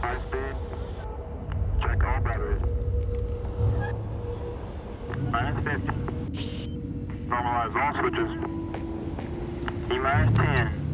High speed. Check all batteries. Minus 50. Normalize all switches. E minus 10.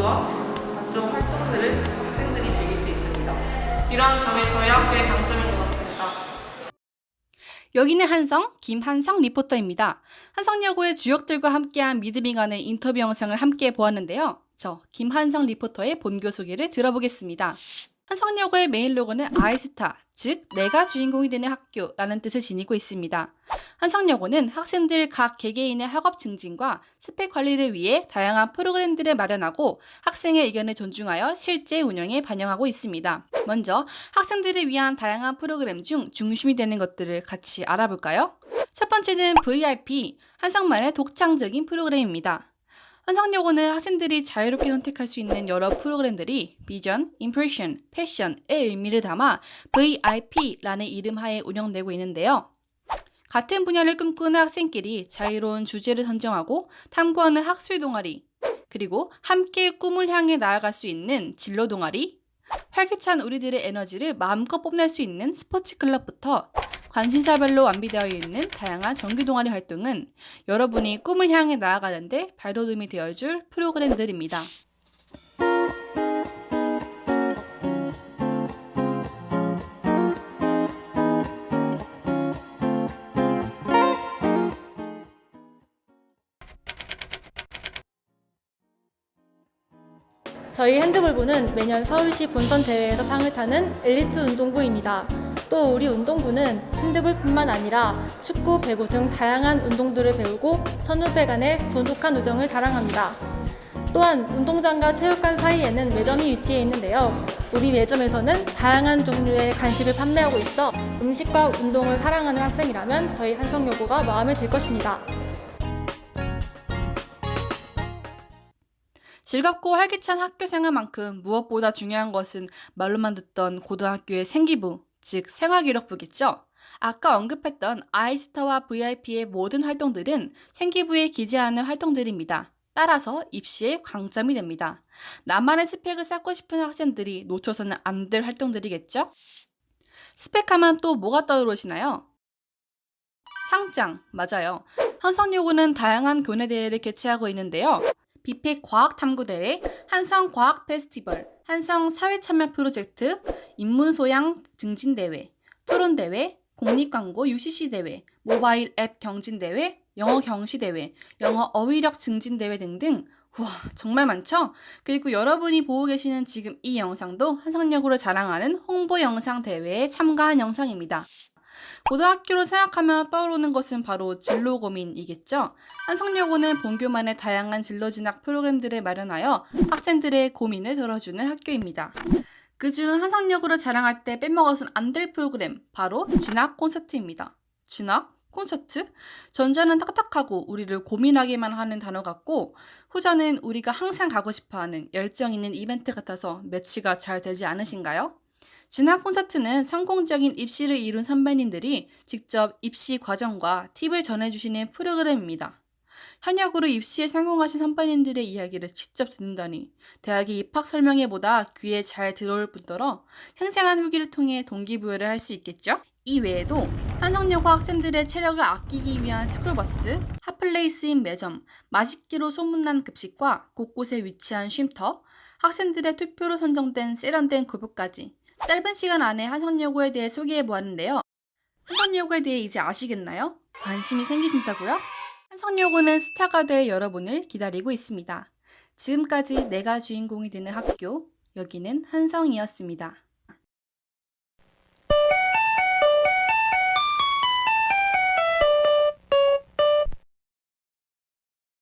부스와 각종 활동들을 학생들이 즐길 수 있습니다. 이런 점이 저희 학교의 장점인 것 같습니다. 여기는 한성, 김한성 리포터입니다. 한성여고의 주역들과 함께한 가는 인터뷰 영상을 함께 보았는데요. 저 김한성 리포터의 본교 소개를 들어보겠습니다. 한성여고의 메인 로고는 아이스타, 즉 내가 주인공이 되는 학교라는 뜻을 지니고 있습니다. 한성여고는 학생들 각 개개인의 학업 증진과 스펙 관리를 위해 다양한 프로그램들을 마련하고 학생의 의견을 존중하여 실제 운영에 반영하고 있습니다. 먼저 학생들을 위한 다양한 프로그램 중 중심이 되는 것들을 같이 알아볼까요? 첫 번째는 VIP, 한성만의 독창적인 프로그램입니다. 한성여고는 학생들이 자유롭게 선택할 수 있는 여러 프로그램들이 비전, 임프레션, 패션의 의미를 담아 VIP라는 이름하에 운영되고 있는데요. 같은 분야를 꿈꾸는 학생끼리 자유로운 주제를 선정하고 탐구하는 학술 동아리, 그리고 함께 꿈을 향해 나아갈 수 있는 진로 동아리, 활기찬 우리들의 에너지를 마음껏 뽐낼 수 있는 스포츠 클럽부터 관심사별로 완비되어 있는 다양한 정규 동아리 활동은 여러분이 꿈을 향해 나아가는데 발돋움이 되어줄 프로그램들입니다. 저희 핸드볼부는 매년 서울시 본선 대회에서 상을 타는 엘리트 운동부입니다. 또 우리 운동부는 핸드볼뿐만 아니라 축구, 배구 등 다양한 운동들을 배우고 선후배 간의 돈독한 우정을 자랑합니다. 또한 운동장과 체육관 사이에는 매점이 위치해 있는데요. 우리 매점에서는 다양한 종류의 간식을 판매하고 있어 음식과 운동을 사랑하는 학생이라면 저희 한성여고가 마음에 들 것입니다. 즐겁고 활기찬 학교 생활만큼 무엇보다 중요한 것은 말로만 듣던 고등학교의 생기부, 즉 생활기록부겠죠. 아까 언급했던 아이스타와 VIP의 모든 활동들은 생기부에 기재하는 활동들입니다. 따라서 입시에 강점이 됩니다. 나만의 스펙을 쌓고 싶은 학생들이 놓쳐서는 안 될 활동들이겠죠? 스펙하면 또 뭐가 떠오르시나요? 상장, 맞아요. 한성여고는 다양한 교내 대회를 개최하고 있는데요. 비팩 과학탐구대회, 한성과학 페스티벌, 한성 사회참여 프로젝트, 인문소양 증진대회, 토론대회, 공립광고 UCC대회, 모바일 앱 경진대회, 영어 경시대회, 영어 어휘력 증진대회 등등 우와 정말 많죠? 그리고 여러분이 보고 계시는 지금 이 영상도 한성여고를 자랑하는 홍보 영상 대회에 참가한 영상입니다. 고등학교로 생각하면 떠오르는 것은 바로 진로 고민이겠죠. 한성여고는 본교만의 다양한 진로 진학 프로그램들을 마련하여 학생들의 고민을 들어주는 학교입니다. 그중 한성여고를 자랑할 때 빼먹어서는 안될 프로그램 바로 진학 콘서트입니다. 진학? 콘서트? 전자는 딱딱하고 우리를 고민하게만 하는 단어 같고 후자는 우리가 항상 가고 싶어하는 열정 있는 이벤트 같아서 매치가 잘 되지 않으신가요? 진학 콘서트는 성공적인 입시를 이룬 선배님들이 직접 입시 과정과 팁을 전해주시는 프로그램입니다. 현역으로 입시에 성공하신 선배님들의 이야기를 직접 듣는다니 대학의 입학 설명회보다 귀에 잘 들어올 뿐더러 생생한 후기를 통해 동기부여를 할 수 있겠죠? 이 외에도 한성여고 학생들의 체력을 아끼기 위한 스쿨버스, 핫플레이스인 매점, 맛있기로 소문난 급식과 곳곳에 위치한 쉼터, 학생들의 투표로 선정된 세련된 구부까지 짧은 시간 안에 한성여고에 대해 소개해 보았는데요. 한성여고에 대해 이제 아시겠나요? 관심이 생기신다고요? 한성여고는 스타가 될 여러분을 기다리고 있습니다. 지금까지 내가 주인공이 되는 학교, 여기는 한성이었습니다.